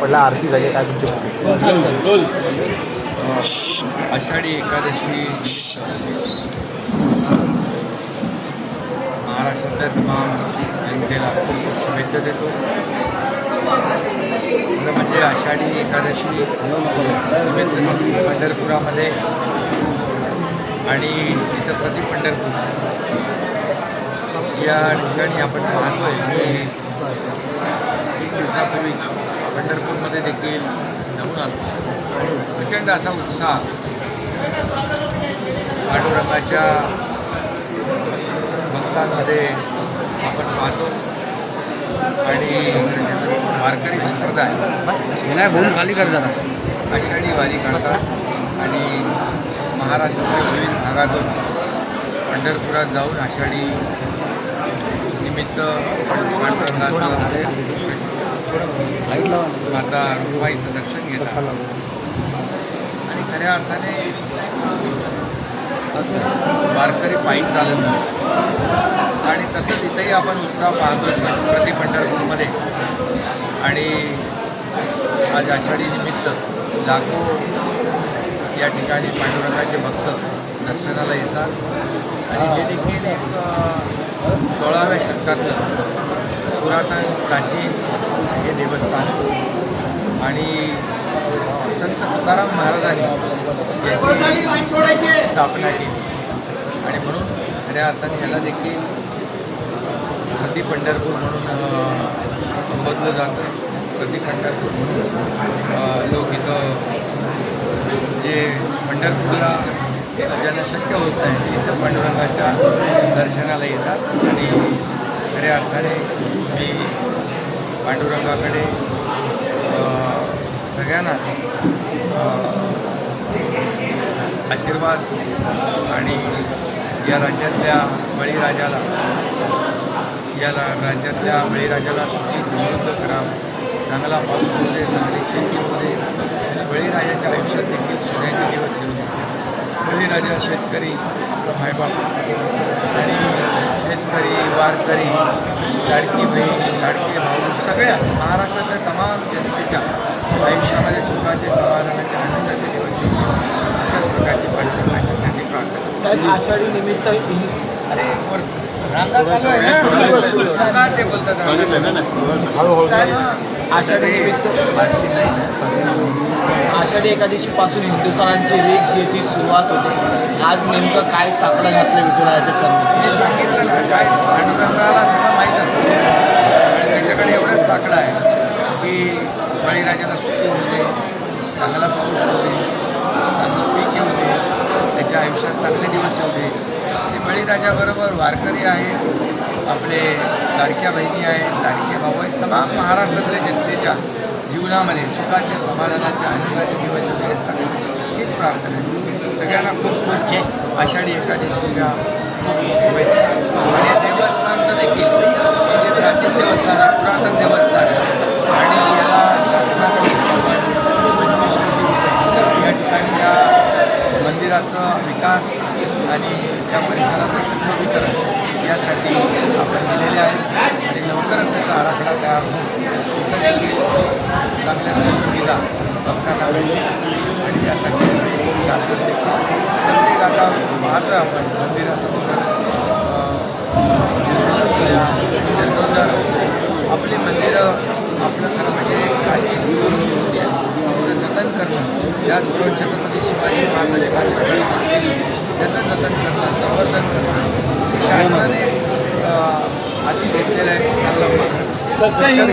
पडला आरती झाली काय तुमची आषाढी एकादशी महाराष्ट्रातल्या तमाम जनतेला शुभेच्छा देतो. खरं म्हणजे आषाढी एकादशी पंढरपुरामध्ये आणि इथं प्रति पंढरपूर. या ठिकाणी आपण पाहतोय की एक दिवसापूर्वी पंढरपूरमध्ये देखील जाऊन आलो. प्रचंड असा उत्साह. पांडुरंगाच्या भक्तांमध्ये आपण पाहतो. आणि वारकरी संप्रदाय. बोलून खाली कर जरा. आषाढी वारी काढतात. आणि महाराष्ट्राच्या विविध भागातून पंढरपुरात जाऊन आषाढी निमित्त पांडुरंगाचं माता रुक्माईचं दर्शन घेतात आणि खऱ्या अर्थाने वारकरी पायी चालत नाही. आणि तसंच इथंही आपण उत्साह पाहतो प्रति पंढरपूरमध्ये. आणि आज आषाढी निमित्त लाखो या ठिकाणी पांडुरंगाचे भक्त दर्शनाला येतात. आणि हे देखील एक सोळाव्या शतकातलं पुरातन प्राचीन हे देवस्थान. आणि संत तुकाराम महाराजांनी याची स्थापना केली. आणि म्हणून खऱ्या अर्थाने याला देखील प्रति पंढरपूर म्हणून संबोधलं जातं. प्रति पंढरपूर म्हणून लोक इथं जे पंढरपूरला ज्यांना शक्य होत नाही. तिथं पांडुरंगाच्या दर्शनाला येतात आणि खऱ्या अर्थाने मी पांडुरंगाकडे सगळ्यांना आशीर्वाद आणि या राज्यातल्या बळीराजाला या राज्यातल्या बळीराजाला सुखी समृद्ध करा चांगला पाऊस होऊ दे चांगली शेती होऊ दे. बळीराजाच्या आयुष्यात देखील सोन्याचे दिवस येऊ दे. बळीराजा शेतकरी मायबाप आणि शेतकरी वारकरी लाडकी बहीण लाडके भाऊ सगळ्या महाराष्ट्रातल्या तमाम जनतेच्या आयुष्यामध्ये सुखाचे समाधानाचे आनंदाचे दिवस अशाच प्रकारची पाठिंबासाठी प्रार्थना. करतो. साहेब आषाढी निमित्त अरे रांगा ते बोलतात आषाढी निमित्त आषाढी एकादशीपासून हिंदू सणांची रीत जी ती सुरुवात होते. आज नेमकं काय साकडं घातलं विठुरायाच्या चरणी? मी सांगितलं ना काय पांडुरंगाला सुद्धा माहीत असतं आणि त्याच्याकडे एवढंच साकडं आहे की बळीराजाला सुट्टी होते चांगला पाऊस होते चांगलं पीक येऊ दे त्याच्या आयुष्यात चांगले दिवस येऊ दे आणि बळीराजाबरोबर वारकरी आहेत आपले लाडक्या बहिणी आहेत लाडके भाऊ आहेत तमाम महाराष्ट्रातल्या जनतेच्या जीवनामध्ये सुखाचे समाधानाचे आनंदाचे दिवस येऊ दे हेच सगळं हीच प्रार्थना आहे. सगळ्यांना खूप खूप आषाढी एकादशीच्या शुभेच्छा. आणि देवस्थानचं देखील. म्हणजे प्राचीन देवस्थान आहे पुरातन देवस्थान आहे. आणि याला शासनाचं पंचवीस कोटी रुपये या ठिकाणी या मंदिराचा विकास आणि त्या परिसराचं सुशोभीकरण यासाठी आपण दिलेले आहेत आणि लवकरच त्याचा आराखडा तयार होऊन चांगल्या सोयीसुविधा भक्तांना मिळतील आणि त्यासाठी शासन देखील प्रत्येक आता पाहतोय आपण जन्मोद्धार आपली मंदिरं आपलं खरं म्हणजे एक प्राचीन संस्कृती आहे. तिचं जतन करणं त्याचबरोबर छत्रपती शिवाजी महाराजांच्या काळात केली त्याचं जतन करणं संवर्धन करणं शासनाने हाती घेतलेलं आहे. चांगलं